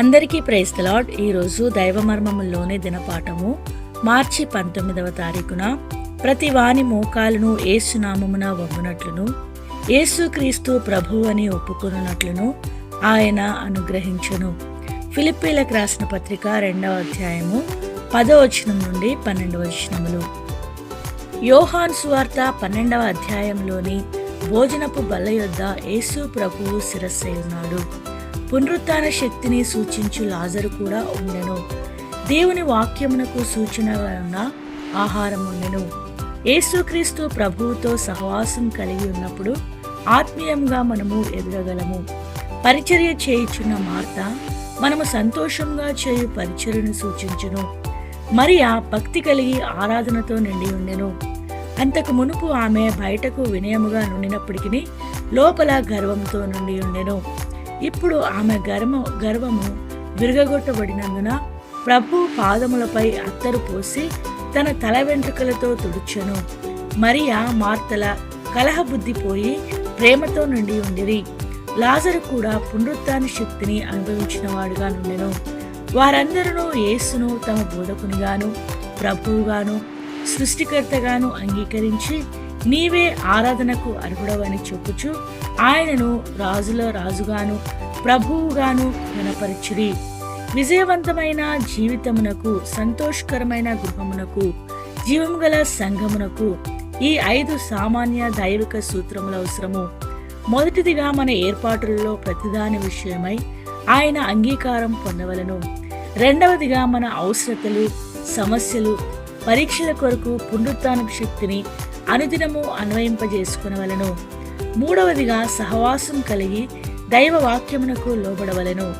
అందరికీ ప్రైజ్ ఈరోజు దైవమర్మముల్లోని దినపాఠము. మార్చి పంతొమ్మిదవ తారీఖున ప్రతి వాని మోకాలను ఏసునామమున వమ్మునట్లును ఏసుక్రీస్తు ప్రభు అని ఒప్పుకున్నట్లును ఆయన అనుగ్రహించును. ఫిలిప్పీలకు రాసిన పత్రిక రెండవ అధ్యాయము పదో వచనం నుండి పన్నెండవ వచనములు. యోహాన్ సువార్త పన్నెండవ అధ్యాయంలోని భోజనపు బల్ల యొద్ద యేసు ప్రభువు శిరస్సై ఉన్నాడు. పునరుత్న శక్తిని సూచించు లాజరు కూడా ఉండెను. దేవుని వాక్యమునకు సూచనగా ఉన్న ఆహారం ఉండెను. యేసుక్రీస్తు ప్రభువుతో సహవాసం కలిగి ఉన్నప్పుడు ఆత్మీయంగా మనము ఎదగగలము. పరిచర్య చేయుచున్న మార్త మనము సంతోషంగా చేయు పరిచర్యను సూచించును. మరియా భక్తి కలిగి ఆరాధనతో నిండి ఉండెను. అంతకు మునుపు ఆమె బయటకు వినయముగా నుండినప్పటికీ లోపల గర్వంతో నుండి ఉండెను. ఇప్పుడు ఆమె గర్వ గర్వము విరగగొట్టబడినందున ప్రభు పాదములపై అత్తరు పోసి తన తల వెంట్రుకలతో తుడుచెను. మరియా మార్తల కలహబుద్ధి పోయి ప్రేమతో నుండి ఉండిరి. లాజరు కూడా పునరుత్న శక్తిని అనుభవించిన వాడుగా నుండెను. వారందరూ యేసును తమ బోధకునిగాను ప్రభువుగాను సృష్టికర్తగాను అంగీకరించి నీవే ఆరాధనకు అర్హుడవని చెప్పుచు ఆయనను రాజుల రాజుగాను ప్రభువుగాను గణపరిచిరి విజయవంతమైన జీవితమునకు సంతోషకరమైన గృహమునకు జీవము గల సంఘమునకు ఈ ఐదు సామాన్య దైవిక సూత్రముల అవసరము. మొదటిదిగా మన ఏర్పాటులలో ప్రతిదాని విషయమై ఆయన అంగీకారం పొందవలను. రెండవదిగా మన అవసరతలు సమస్యలు పరీక్షల కొరకు పునరుత్నం శక్తిని అనుదినము అన్వయింపజేసుకునవలను. మూడవదిగా సహవాసం కలిగి దైవ వాక్యమునకు లోబడవలను.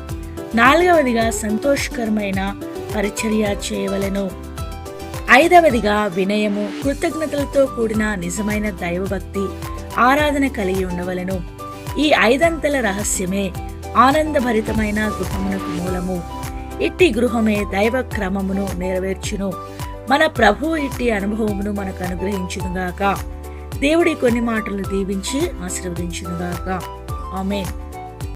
నాలుగవదిగా సంతోషకరమైన పరిచర్య చేయవలెను. ఐదవదిగా వినయము కృతజ్ఞతలతో కూడిన నిజమైన దైవభక్తి ఆరాధన కలిగి ఉండవలెను. ఈ ఐదంతల రహస్యమే ఆనందభరితమైన గృహమునకు మూలము. ఇట్టి గృహమే దైవ క్రమమును నెరవేర్చును. మన ప్రభు ఇట్టి అనుభవమును మనకు అనుగ్రహించునుగాక. దేవుడి కొన్ని మాటలు దీవించి ఆశీర్వదించునుగాక. ఆమె